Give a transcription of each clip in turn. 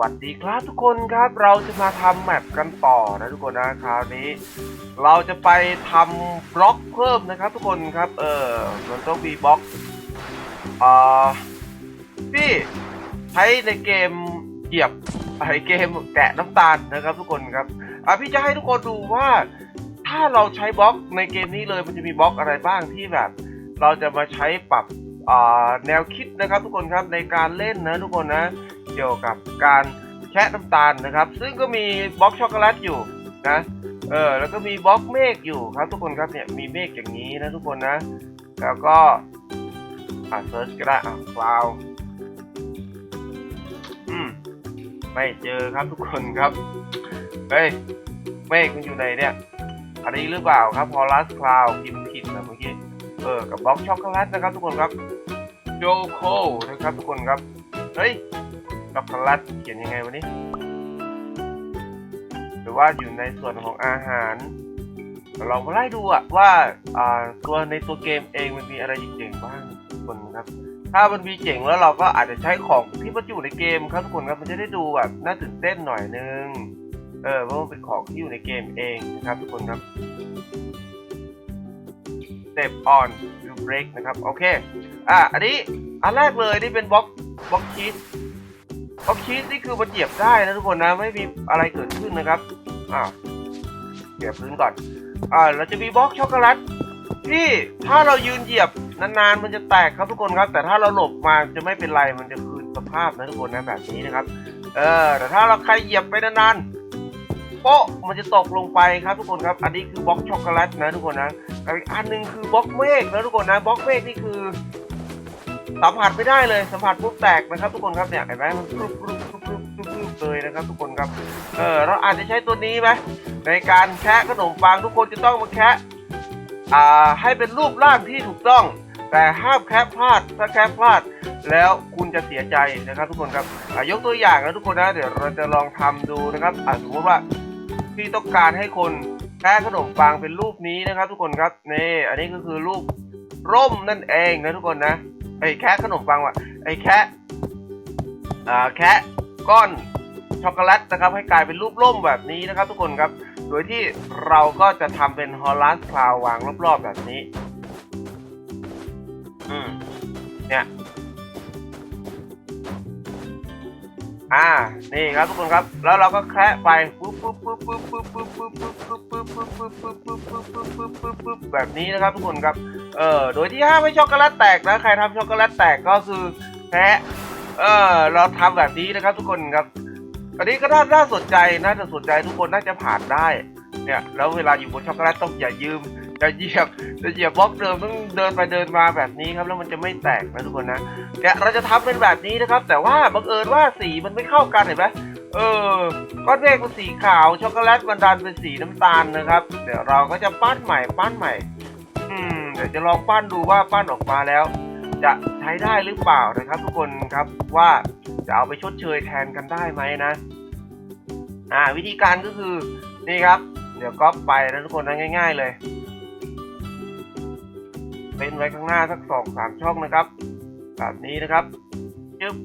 วัสดีครับทุกคนครับเราจะมาทำแมปกันต่อนะทุกคนนะคราวนี้ เราจะไปทำบล็อกเพิ่มนะครับ ทุกคนครับ เออมันต้องมีบล็อกอ่าพี่ใช้ในเกมเหยียบไอเกมแกะน้ำตาลนะครับทุกคนครับอะพี่จะให้ทุกคนดูว่า ถ้าเราใช้บล็อกในเกมนี้เลยมันจะมีบล็อกอะไรบ้างที่แบบ เราจะมาใช้ปรับแนวคิดนะครับทุกคนครับในการเล่นนะทุกคนนะ เกี่ยวกับการแคะน้ำตาลนะครับ ซึ่งก็มีบล็อกช็อกโกแลตอยู่นะเออแล้วก็มีบล็อกเมฆอยู่ครับ ทุกคนครับเนี่ยมีเมฆอย่างนี้นะทุกคนนะ แล้วก็อ่าเซิร์ชก็ได้อ่าคลาวอืมไม่เจอครับทุกคนครับเฮ้ยเมฆมันอยู่ไหนเนี่ยอันนี้หรือเปล่าครับพอลัสคลาวพิมพ์ผิดนะเมื่อกี้เออกับบล็อกช็อกโกแลตนะครับ ทุกคนครับโจโคนะครับทุกคนครับเฮ้ย กโกแลตเขียนยังไงวะนี่หรือว่าอยู่ในส่วนของอาหารลองมาไล่ดูอะว่าตัวในตัวเกมเองมันมีอะไรเจ๋งบ้างทุกคนครับ ถ้ามันมีเจ๋งแล้วเราก็อาจจะใช้ของที่มันอยู่ในเกมครับทุกคนครับมันจะได้ดูแบบน่าตื่นเต้นหน่อยนึงเออเพราะมันเป็นของที่อยู่ในเกมเองนะครับทุกคนครับ step on you break นะครับ โอเค อะ อันนี้ อันแรกเลย นี่เป็นบล็อกบล็อกชีส บล็อกชีสนี่คือมันเหยียบได้นะทุกคนนะไม่มีอะไรเกิดขึ้นนะครับอ้าเหยียบพื้นก่อนอ่าเราจะมีบล็อกช็อกโกแลตที่ถ้าเรายืนเหยียบนานๆมันจะแตกครับทุกคนครับ แต่ถ้าเราหลบมาจะไม่เป็นไรมันจะคืนสภาพนะทุกคนนะแบบนี้นะครับ เออแต่ถ้าเราใครเหยียบไปนานๆโป๊ะมันจะตกลงไปครับทุกคนครับ อันนี้คือบล็อกช็อกโกแลตนะทุกคนนะอีกอันหนึงคือบล็อกเมฆนะทุกคนนะบล็อกเมฆนี่คือ สัมผัสไม่ได้เลยสัมผัสปุ๊บแตกนะครับ ทุกคนครับเนี่ยเห็นไหมมันรุบรุบรุบรุบรุบรุบเลยนะครับ ทุกคนครับเออเราอาจจะใช้ตัวนี้ไหมในการแคะขนมปังทุกคนจะต้องมาแคะอ่าให้เป็นรูปร่างที่ถูกต้อง แต่ห้ามแคะพลาดถ้าแคะพลาด แล้วคุณจะเสียใจนะครับ ทุกคนครับยกตัวอย่างนะทุกคนนะเดี๋ยวเราจะลองทำดูนะครับสมมติว่าพี่ต้องการให้คนแคะขนมปังเป็นรูปนี้นะครับ ทุกคนครับนี่อันนี้ก็คือรูปร่มนั่นเองนะทุกคนนะ ไอ้แคะขนมปังว่ะไอ้แคะอ่าแคะก้อนช็อกโกแลตนะครับ ให้กลายเป็นรูปร่มแบบนี้นะครับ ทุกคนครับ โดยที่เราก็จะทำเป็นฮอลลัสคลาววางรอบๆแบบนี้ อืมเนี่ยอ่า นี่ครับทุกคนครับ แล้วเราก็แคะไปปุ๊บปุ๊บปุ๊บปุ๊บปุ๊บปุ๊บปุ๊บปุ๊บปุ๊บปุ๊บปุ๊บปุ๊บปุ๊บปุ๊บปุ๊บปุ๊บปุ๊บปุ๊บปุ๊บแบบนี้นะครับทุกคนครับ เออ โดยที่ห้ามไม่ช็อกโกแลตแตกนะ ใครทำช็อกโกแลตแตกก็คือแพ้เออ เราทำแบบนี้นะครับทุกคนครับ อันนี้ก็น่าน่าสนใจ น่าจะสนใจทุกคนน่าจะผ่านได้ เนี่ย แล้วเวลาอยู่บนช็อกโกแลตต้องอย่ายืม อย่าเหยียบ อย่าเหยียบบล็อกเดิมต้องเดินไปเดินมาแบบนี้ครับ แล้วมันจะไม่แตกนะทุกคนนะเนี่ยเราจะทำเป็นแบบนี้นะครับ แต่ว่าบังเอิญว่าสีมันไม่เข้ากันเห็นไหมเออก้อนเมฆมันสีขาว ช็อกโกแลตมันดันเป็นสีน้ำตาลนะครับ เดี๋ยวเราก็จะปั้นใหม่ ปั้นใหม่ ดี๋ยวจะลองปั้นดูว่าปั้นออกมาแล้ว จะใช้ได้หรือเปล่านะครับ ทุกคนครับว่าจะเอาไปชดเชยแทนกันได้ไหมนะ อ่า วิธีการก็คือนี่ครับ เดี๋ยวก๊อปไปนะทุกคนนะง่าย ๆ เลย เป็นไว้ข้างหน้าสักสองสามช่องนะครับ แบบนี้นะครับจึ๊บ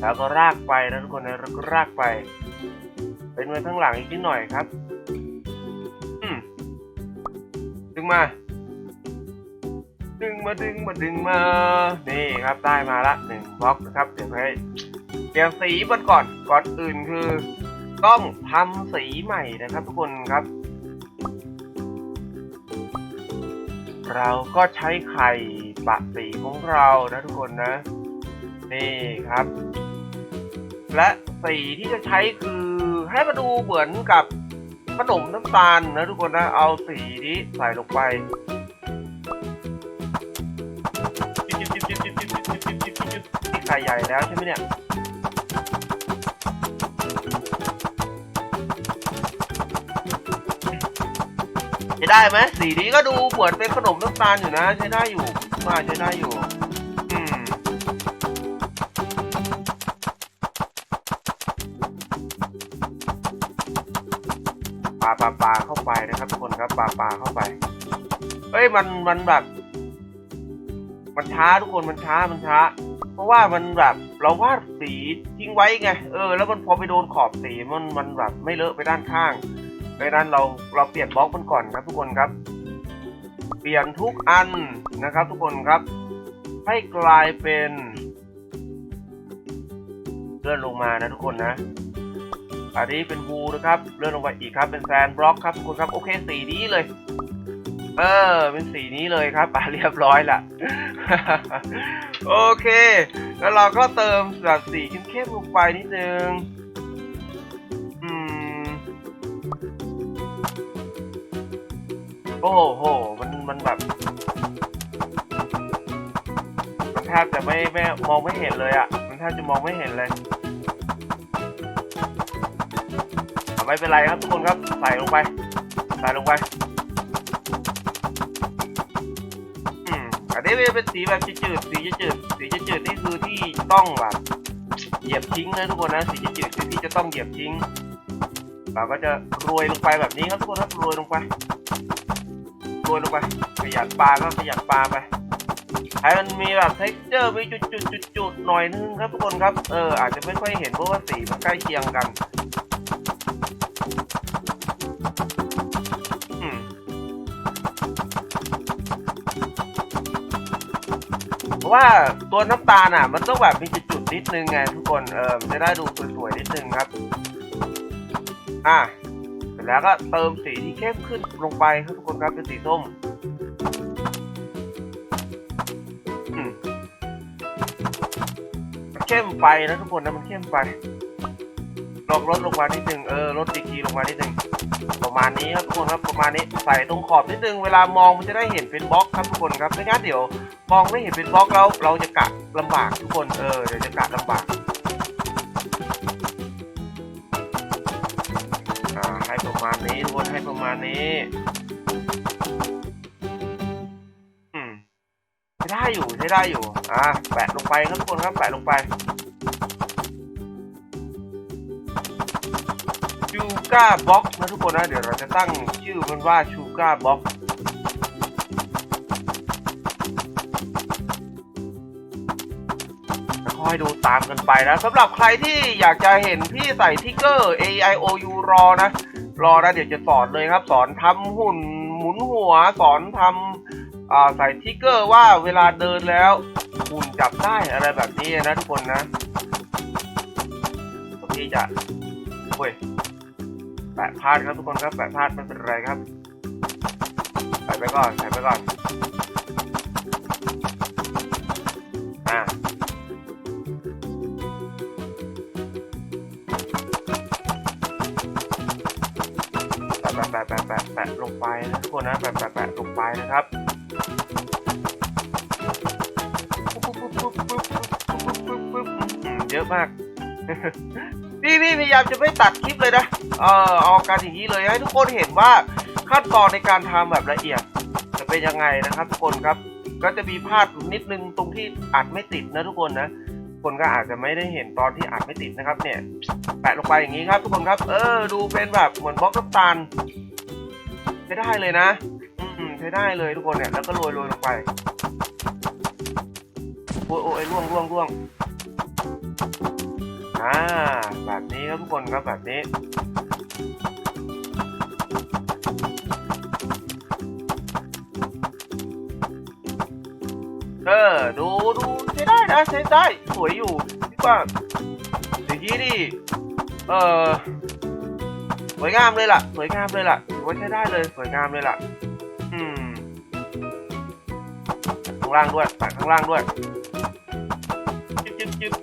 แล้วก็รากไปนะทุกคนนะแล้วก็รากไป เป็นไว้ข้างหลังอีกนิดหน่อยครับ ดึงมา ดึงมาดึงมาดึงมา นี่ครับได้มาละหนึ่งบล็อกนะครับเดี๋ยวให้เดี๋ยวสีมันก่อนก่อนอื่นคือ ต้องทำสีใหม่นะครับทุกคนครับ เราก็ใช้ไข่ปะสีของเรานะทุกคนนะ นี่ครับ และสีที่จะใช้คือให้มาดูเหมือนกับ ขนมน้ำตาลนะทุกคนนะ เอาสีนี้ใส่ลงไปนี่ไข่ใหญ่แล้วใช่ไหมเนี่ยใช้ได้ไหมสีนี้ก็ดูเหมือนเป็นขนมน้ำตาลอยู่นะ ใช้ได้อยู่มาใช้ได้อยู่ ปลาปลาเข้าไปนะครับทุกคนครับปลาปลาเข้าไป เอ้ยมันมันแบบมมันช้าทุกคนมันช้ามันช้า เพราะว่ามันแบบเราวาดสีทิ้งไว้ไงเออแล้วมันพอไปโดนขอบสีมันมันแบบไม่เลอะไปด้านข้างดังนั้นเราเราเปลี่ยนบล็อกมันก่อนครับทุกคนครับ เปลี่ยนทุกอันนะครับ ทุกคนครับ ให้กลายเป็นเลื่อนลงมานะทุกคนนะ อันนี้เป็นวูนะครับ เลื่อนลงไปอีกครับ เป็นแซนบล็อกครับทุกคนครับ โอเคสีนี้เลย เออ เป็นสีนี้เลยครับอะเรียบร้อยละ โอเค แล้วเราก็เติมแบบสีเข้มๆลงไปนิดนึงอืมโอ้โห มัน มันแบบ มันแทบจะไม่ไม่มองไม่เห็นเลยอะ่ะ มันแทบจะมองไม่เห็นเลย ไม่เป็นไรครับทุกคนครับใส่ลงไปใส่ลงไปอืมอันนี้เป็นสีแบบจืดๆสีจืดๆสีจืดๆนี่คือที่ต้องแบบเหยียบทิ้งนะทุกคนนะสีจืดๆคือที่จะต้องเหยียบทิ้งเราก็จะโรยลงไปแบบนี้ครับทุกคนครับโรยลงไปโรยลงไปขยันปลาก็ขยันปลาไปให้มันมีแบบ texture มีจุดจุดจุดจุดๆๆๆหน่อยนึงครับทุกคนครับเอออาจจะไม่ค่อยเห็นเพราะว่าสีมันใกล้เคียงกัน ว่าตัวน้ำตาลอะ มันต้องแบบมีจุดๆนิดนึงไงทุกคนเออจะได้ดูสวยๆนิดนึงครับ อะเสร็จแล้วก็เติมสีที่เข้มขึ้นลงไปครับทุกคนครับเป็นสีส้มเข้มไปนะทุกคนนะมันเข้มไปลองลดลงมานิดนึงเออลดดีกีลงมานิดนึง ประมาณนี้ครับทุกคนครับประมาณนี้ใส่ตรงขอบนิดนึงเวลามองมันจะได้เห็นเป็นบล็อกครับทุกคนครับไม่งั้นเดี๋ยวมองไม่เห็นเป็นบล็อกแล้วเราจะกะลำบากทุกคนเออเดี๋ยวจะกะลำบากให้ประมาณนี้ทุกคนให้ประมาณนี้อืมใช้ได้อยู่ใช้ได้อยู่อะแปะลงไปครับทุกคนครับแปะลงไป ก้าบ็อกนะทุกคนนะ เดี๋ยวเราจะตั้งชื่อมันว่าชูก้าบ็อกคอยดูตามกันไปนะสำหรับใครที่อยากจะเห็นพี่ใส่ทิกเกอร์ A I O U รอนะ รอนะเดี๋ยวจะสอนเลยครับ สอนทำหุ่นหมุนหัวสอนทำใส่ทิกเกอร์ว่าเวลาเดินแล้วหุ่นจับได้อะไรแบบนี้นะทุกคนนะตรงนี้จะโอ้ย ปะพลาดครับทุกคนครับแปะพลาดไม่เป็นไรครับใส่ไปก่อนใส่ไปก่อนอ่าแปะแปะแปะแปะแปะลงไปนะทุกคนนะแปะแปะแปะลงไปนะครับเยอะมาก พี่พี่พยายามจะไม่ตัดคลิปเลยนะ เออเอาการอย่างนี้เลยให้ทุกคนเห็นว่าขั้นตอนในการทำแบบละเอียด จะเป็นยังไงนะครับ ทุกคนครับ ก็จะมีพลาดนิดนึงตรงที่อัดไม่ติดนะทุกคนนะคนก็อาจจะไม่ได้เห็นตอนที่อัดไม่ติดนะครับ เนี่ย แปะลงไปอย่างนี้ครับ ทุกคนครับ เออ ดูเป็นแบบเหมือนบล็อกน้ำตาลใช้ได้เลยนะ อืมใช้ได้เลยทุกคนเนี่ย แล้วก็โรยโรยลงไปโอ้ยโอ้ยล่วงล่วงล่วง อ่าแบบนี้ครับทุกคนครับแบบนี้เออดูดูใช้ได้นะใช้ได้สวยอยู่พี่ว่าอย่างนี้ดิเออสวยงามเลยล่ะ สวยงามเลยล่ะถือว่าใช้ได้เลยสวยงามเลยล่ะอืมข้างล่างด้วยแปะข้างล่างด้วย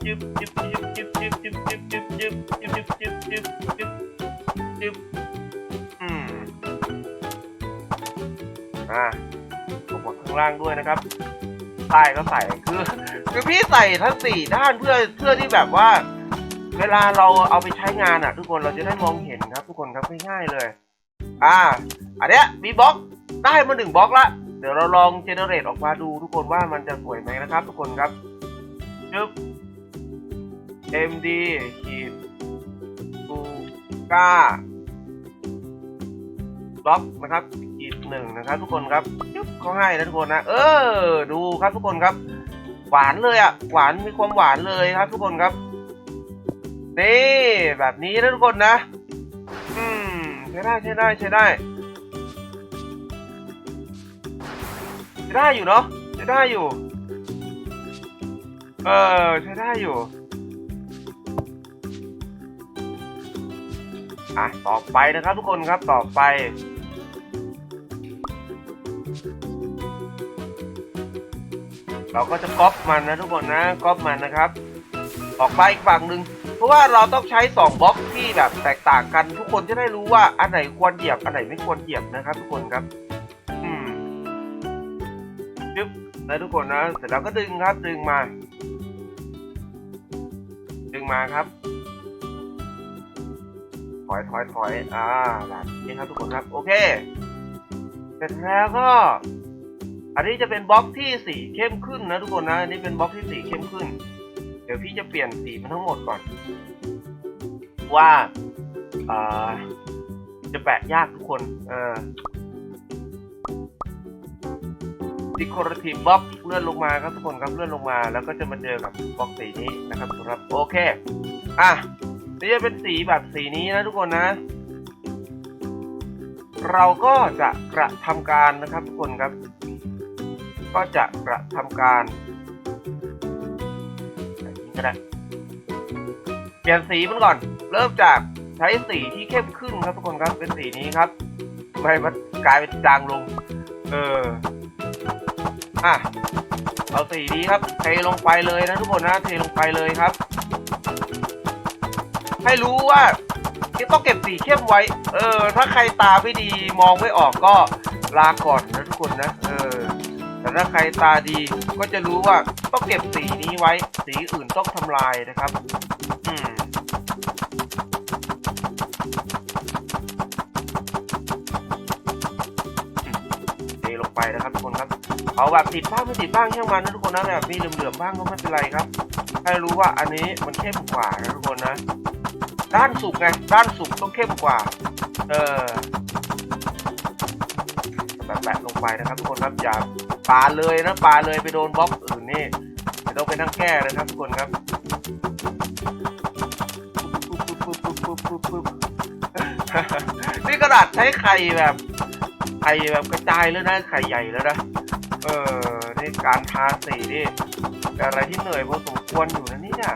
จึ๊บจึ๊บจึ๊บจึ๊บจึ๊บจึ๊บจึ๊บจึ๊บจึ๊บจึ๊บจึ๊บจึ๊บจึ๊บจึ๊บอืมอ่าลงมาข้างล่างด้วยนะครับใต้ก็ใส่คือคือพี่ใส่ทั้งสี่ด้านเพื่อเพื่อที่แบบว่า เวลาเราเอาไปใช้งานอะ ทุกคนเราจะได้มองเห็นครับ ทุกคนครับง่ายๆเลย อ่า อันเนี้ยมีบล็อกได้มาหนึ่งบล็อกละเดี๋ยวเราลองเจเนเรตออกมาดูทุกคนว่ามันจะสวยไหมนะครับ ทุกคนครับจึ๊บ MD ขีดกูก้าบล็อกนะครับขีดหนึ่งนะครับ ทุกคนครับจึ๊บเขาให้นะทุกคนนะ เออ ดูครับทุกคนครับ หวานเลยอะ หวานมีความหวานเลยครับ ทุกคนครับนี่แบบนี้นะทุกคนนะ อืมใช้ได้ใช้ได้ใช้ได้ใช้ได้อยู่เนาะใช้ได้อยู่ เออใช้ได้อยู่ อะต่อไปนะครับทุกคนครับต่อไปเราก็จะก๊อปมันนะทุกคนนะก๊อปมันนะครับ ออกไปอีกฝั่งหนึ่งเพราะว่าเราต้องใช้สองบล็อกที่แบบแตกต่างกัน ทุกคนจะได้รู้ว่าอันไหนควรเหยียบอันไหนไม่ควรเหยียบนะครับ ทุกคนครับ อืมจึ๊บนะทุกคนนะเสร็จแล้วก็ดึงครับดึงมา ดึงมาครับ ถอยถอยถอยอ่าแบบนี้ครับทุกคนครับ โอเค เสร็จแล้วก็ อันนี้จะเป็นบล็อกที่สีเข้มขึ้นนะทุกคนนะ อันนี้เป็นบล็อกที่สีเข้มขึ้น เดี๋ยวพี่จะเปลี่ยนสีมันทั้งหมดก่อน ว่าอ่อจะแปะยากทุกคน เออ decorative box เลื่อนลงมาครับทุกคนครับเลื่อนลงมา แล้วก็จะมาเจอกับบล็อกสีนี้นะครับทุกคนครับ โอเค อะ นี่จะเป็นสีแบบสีนี้นะทุกคนนะ เราก็จะกระทำการนะครับทุกคนครับ ก็จะกระทำการแบบนี้ก็ได้เปลี่ยนสีมันก่อน เริ่มจากใช้สีที่เข้มขึ้นครับทุกคนครับ เป็นสีนี้ครับไม่มันกลายเป็นจางลง เออ อะ เอาสีนี้ครับ เทลงไปเลยนะทุกคนนะ เทลงไปเลยครับ ให้รู้ว่าต้องเก็บสีเข้มไว้ เออ ถ้าใครตาไม่ดีมองไม่ออกก็ลาก่อนนะทุกคนนะ เออ แต่ถ้าใครตาดีก็จะรู้ว่าต้องเก็บสีนี้ไว้ สีอื่นต้องทำลายนะครับ อืมเทลงไปนะครับทุกคนครับ เอาแบบติดบ้างไม่ติดบ้างช่างมันนะทุกคนนะแบบมีเหลื่อมๆบ้างก็ไม่เป็นไรครับ ให้รู้ว่าอันนี้มันเข้มกว่านะทุกคนนะ ด้านสุกไงด้านสุกต้องเข้มกว่า เออแบบแปะลงไปนะครับทุกคนครับอย่าปาเลยนะปาเลยไปโดนบล็อกอื่นนี่ไม่ต้องไปนั่งแก้นะครับทุกคนครับนี่กระดาษใช้ไข่แบบไข่แบบกระจายแล้วนะไข่ใหญ่แล้วนะเออนี่การทาสีนี่อะไรที่เหนื่อยพอสมควรอยู่นะนี่เนี่ย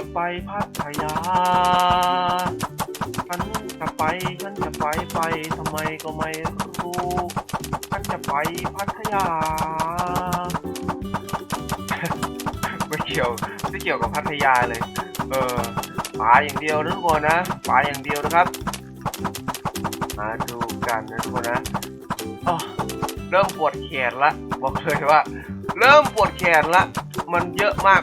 จะไปพัทยา ฉันจะไป ฉันจะไปไปทำไมก็ไม่รู้ ฉันจะไปพัทยา ไม่เกี่ยวไม่เกี่ยวกับพัทยาเลย เออปลาอย่างเดียวนะทุกคนนะปลาอย่างเดียวนะครับ มาดูกันนะทุกคนนะเริ่มปวดแขนละ บอกเลยว่า เริ่มปวดแขนละ มันเยอะมาก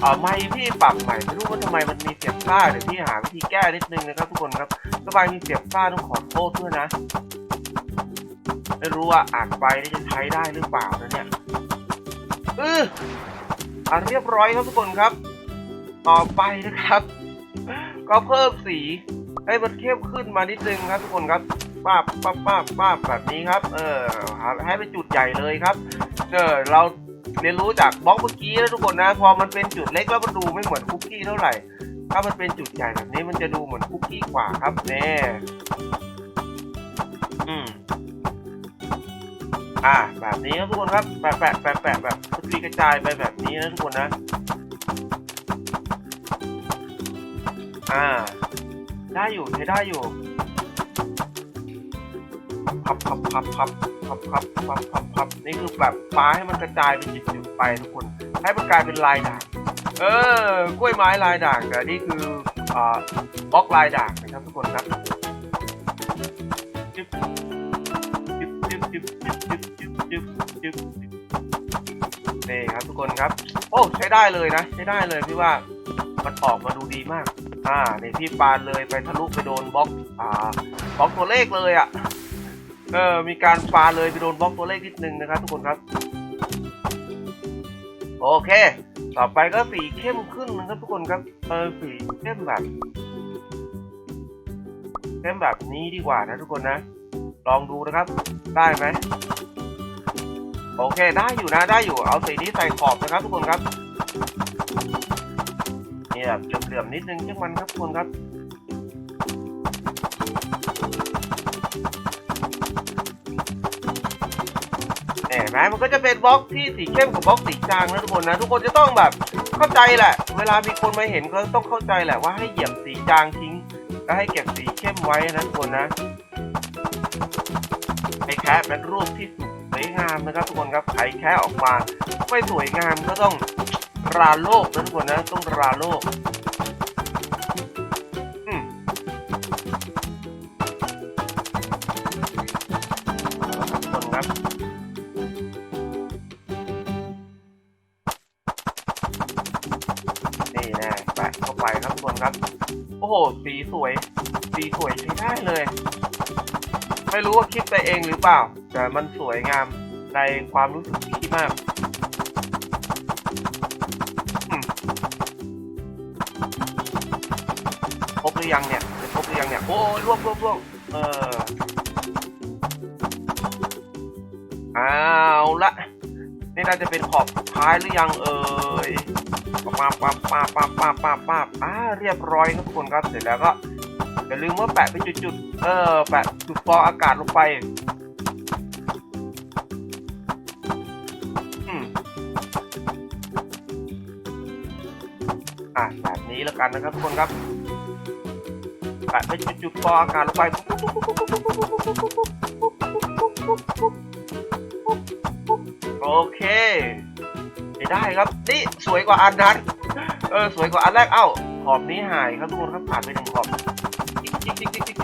เออไม่พี่ปรับใหม่ไม่รู้ว่าทำไมมันมีเสียงซ่าเดี๋ยวพี่หาวิธีแก้นิดนึงนะครับทุกคนครับถ้าใครมีเสียงซ่าต้องขอโทษด้วยนะ ไม่รู้ว่าอ่านไปนี่จะใช้ได้หรือเปล่านะเนี่ยเอออ่านเรียบร้อยครับทุกคนครับ ต่อไปนะครับ ก็เพิ่มสีให้มันเข้มขึ้นมานิดนึงครับ ทุกคนครับป้าบป้าบป้าบป้าบแบบนี้ครับ เออให้เป็นจุดใหญ่เลยครับเออเรา เรียนรู้จากบล็อกเมื่อกี้นะทุกคนนะ พอมันเป็นจุดเล็กแล้วมันดูไม่เหมือนคุกกี้เท่าไหร่ ถ้ามันเป็นจุดใหญ่แบบนี้มันจะดูเหมือนคุกกี้กว่าครับแน่อืมอ่าแบบนี้ครับทุกคนครับแปะแปะแปะแปะแบบกระจายกระจายไปแบบนี้นะทุกคนนะอ่า ได้อยู่ใช้ได้อยู่ พับพับพับพับพับพับพับพับพับนี่คือแบบฟ้าให้มันกระจายเป็นจุดๆไปทุกคน ให้มันกลายเป็นลายด่าง เออกล้วยไม้ลายด่างแต่นี่คืออ่าบล็อกลายด่างนะครับทุกคนครับจึ๊บจึ๊บจึ๊บจึ๊บจึ๊บจึ๊บจึ๊บจึ๊บจึ๊บนี่ครับทุกคนครับ โอ้ใช้ได้เลยนะ ใช้ได้เลยพี่ว่ามันออกมาดูดีมาก อ่านี่พี่ปานเลยไปทะลุไปโดนบล็อก อ่าบล็อกตัวเลขเลยอะ่ะ เออมีการปาเลยไปโดนบล็อกตัวเลขนิดนึงนะครับทุกคนครับ โอเค ต่อไปก็สีเข้มขึ้นนะครับทุกคนครับเออสีเข้มแบบเข้มแบบนี้ดีกว่านะทุกคนนะ ลองดูนะครับ ได้ไหมโอเคได้อยู่นะได้อยู่เอาสีนี้ใส่ขอบนะครับทุกคนครับนี่แบบเหลื่อมๆนิดนึงเช่ามันครับทุกคนครับ ไหมมันก็จะเป็นบล็อกที่สีเข้มกับบล็อกสีจางนะทุกคนนะ ทุกคนจะต้องแบบเข้าใจแหละ เวลามีคนมาเห็นก็ต้องเข้าใจแหละว่าให้เหยียบสีจางทิ้งแล้วให้เก็บสีเข้มไว้นะทุกคนนะไอแคะเป็นรูปที่สวยงามนะครับทุกคนครับไอแคะออกมาไม่สวยงามก็ต้องราโลกนะทุกคนนะต้องราโลก ว่าคิดไปเองหรือเปล่า แต่มันสวยงามในความรู้สึกที่มากอืมครบหรือยังเนี่ยจะครบหรือยังเนี่ย โอ้ยรวบรวบรวบเออเอาละนี่น่าจะเป็นขอบท้ายหรือยังเอ่ยป้าบปาบปาบปาบปาบปาบปาบอ่าเรียบร้อยครับทุกคนครับเสร็จแล้วก็อย่าลืมว่าแปะเป็นจุด เออแปะจุดฟองอากาศลงไป อืมอะแบบนี้แล้วกันนะครับทุกคนครับแปะเป็นจุดๆฟองอากาศลงไปโอเคไม่ได้ครับ นี่สวยกว่าอันนั้นเออสวยกว่าอันแรกเอ้าขอบนี้หายครับทุกคนครับผ่านไปหนึ่งขอบจิ๊กจิ๊กจิ๊กจิ๊ก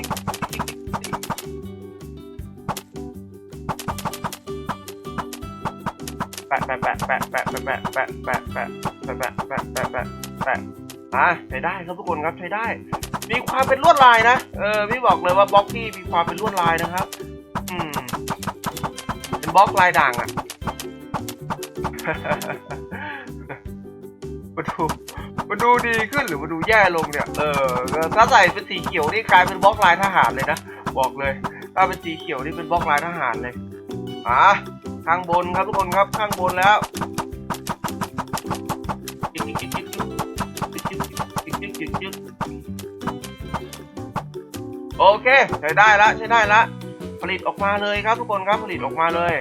ปะแปะแปะแปะแปะแปะแปะแปะแปะแปะแปะแปะแปะแปะแปะอะใช้ได้ครับทุกคนครับใช้ได้ มีความเป็นลวดลายนะ เออพี่บอกเลยว่าบล็อกที่มีความเป็นลวดลายนะครับ อืมเป็นบล็อกลายด่างอะมาดูมาดูดีขึ้นหรือมาดูแย่ลงเนี่ย เออถ้าใส่เป็นสีเขียวนี่กลายเป็นบล็อกลายทหารเลยนะ บอกเลย ถ้าเป็นสีเขียวนี่เป็นบล็อกลายทหารเลยอะ ข้างบนครับทุกคนครับข้างบนแล้วโอเคใช้ได้ละใช้ได้ละผลิตออกมาเลยครับทุกคนครับผลิตออกมาเลย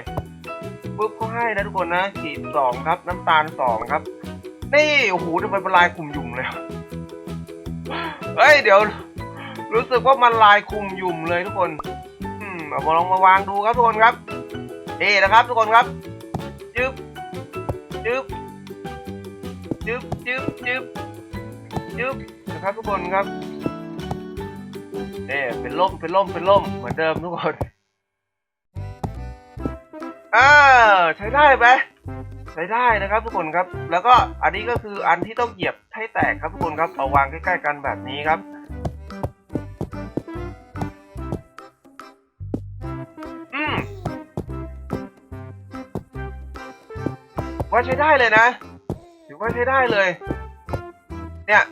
ปุ๊บก็ให้นะทุกคนนะขีดสองครับ น้ำตาลสองครับนี่โอ้โหทำไมเป็นลายคุมยุ่มเลยเฮ้ยเดี๋ยว รู้สึกว่ามันลายคุมยุ่มเลยทุกคน อืมเอามาลองมาวางดูครับทุกคนครับ นี่นะครับทุกคนครับจึ๊บจึ๊บจึ๊บจึ๊บจึ๊บจึ๊บนะครับทุกคนครับนี่เป็นล่มเป็นล่มเป็นล่มเหมือนเดิมทุกคนอ่าใช้ได้ไหมใช้ได้นะครับทุกคนครับ แล้วก็อันนี้ก็คืออันที่ต้องเหยียบให้แตกครับทุกคนครับเอาวางใกล้ๆกันแบบนี้ครับ ว่าใช้ได้เลยนะถือว่าใช้ได้เลย เนี่ย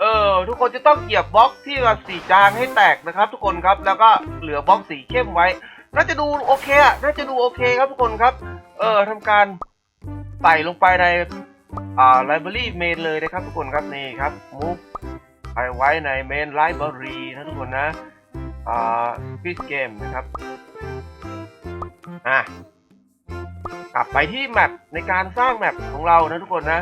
เออทุกคนจะต้องเหยียบบล็อกที่แบบสีจางให้แตกนะครับ ทุกคนครับแล้วก็เหลือบล็อกสีเข้มไว้ น่าจะดูโอเคอะน่าจะดูโอเคครับทุกคนครับ เออทำการใส่ลงไปในอ่า library main เลยนะครับ ทุกคนครับนี่ครับ move ไปไว้ใน main library นะทุกคนนะอ่า quiz game นะครับอะ กลับไปที่แมปในการสร้างแมปของเรานะทุกคนนะ